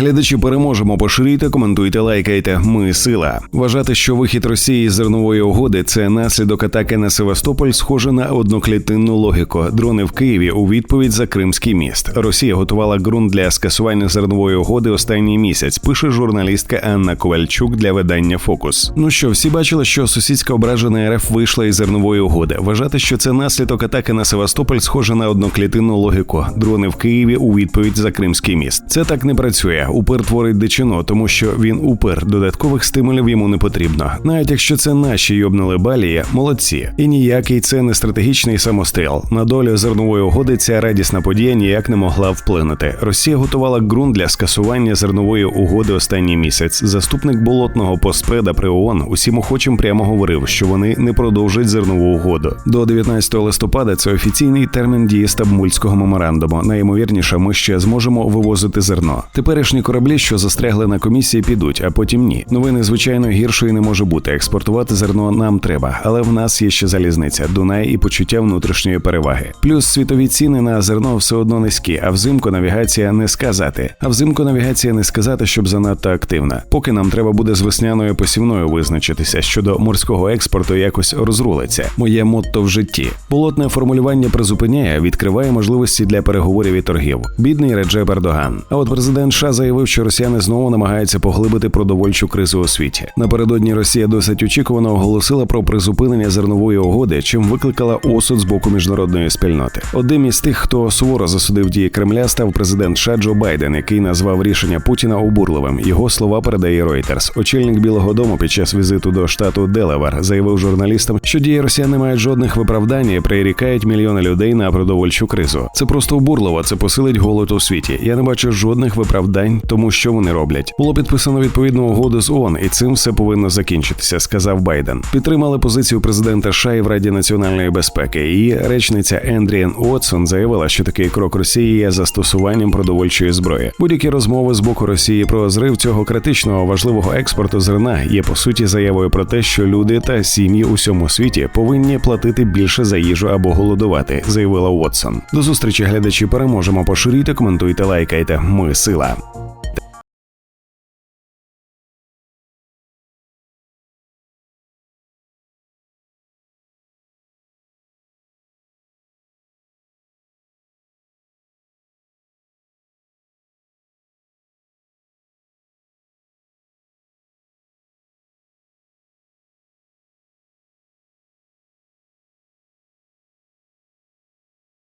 Глядачі переможемо. Поширюйте, коментуйте, лайкайте. Ми сила. Вважати, що вихід Росії з зернової угоди це наслідок атаки на Севастополь, схоже на одноклітинну логіку. Дрони в Києві у відповідь за Кримський міст. Росія готувала ґрунт для скасування зернової угоди останній місяць. Пише журналістка Анна Ковальчук для видання Фокус. Ну що, всі бачили, що сусідська ображена РФ вийшла із зернової угоди. Вважати, що це наслідок атаки на Севастополь, схоже на одноклітинну логіку. Дрони в Києві у відповідь за Кримський міст. Це так не працює. Упир творить дичину, тому що він упир. Додаткових стимулів йому не потрібно. Навіть якщо це наші йобнули балії, молодці. І ніякий це не стратегічний самостріл. На долю зернової угоди ця радісна подія ніяк не могла вплинути. Росія готувала ґрунт для скасування зернової угоди останній місяць. Заступник болотного постпреда при ООН усім охочим прямо говорив, що вони не продовжать зернову угоду. До 19 листопада це офіційний термін дії Стамбульського меморандуму. Найімовірніше, ми ще зможемо вивозити зерно. Теперішні кораблі, що застрягли на комісії, підуть, а потім ні. Новини звичайно гіршої не може бути. Експортувати зерно нам треба, але в нас є ще залізниця, Дунай і почуття внутрішньої переваги. Плюс світові ціни на зерно все одно низькі, а взимку навігація не сказати. А взимку навігація не сказати, щоб занадто активна. Поки нам треба буде з весняною посівною визначитися щодо морського експорту, якось розрулиться. Моє мотто в житті. Болотне формулювання призупиняє, відкриває можливості для переговорів і торгів. Бідний Реджеп Ердоган. А от президент США заявив, що росіяни знову намагаються поглибити продовольчу кризу у світі. Напередодні Росія досить очікувано оголосила про призупинення зернової угоди, чим викликала осуд з боку міжнародної спільноти. Одним із тих, хто суворо засудив дії Кремля, став президент США Джо Байден, який назвав рішення Путіна обурливим. Його слова передає Reuters. Очільник Білого Дому під час візиту до штату Делавар заявив журналістам, що дії росіян не мають жодних виправдань і прирікають мільйони людей на продовольчу кризу. Це просто обурливо, це посилить голод у світі. Я не бачу жодних виправдань, тому що вони роблять. Було підписано відповідну угоду з ООН, і цим все повинно закінчитися, сказав Байден. Підтримали позицію президента США і в Раді національної безпеки. Її речниця Ендріан Уотсон заявила, що такий крок Росії є застосуванням продовольчої зброї. Будь-які розмови з боку Росії про зрив цього критичного важливого експорту зерна є по суті заявою про те, що люди та сім'ї у всьому світі повинні платити більше за їжу або голодувати, заявила Уотсон. До зустрічі глядачі переможемо. Поширюйте, коментуйте, лайкайте. Ми сила.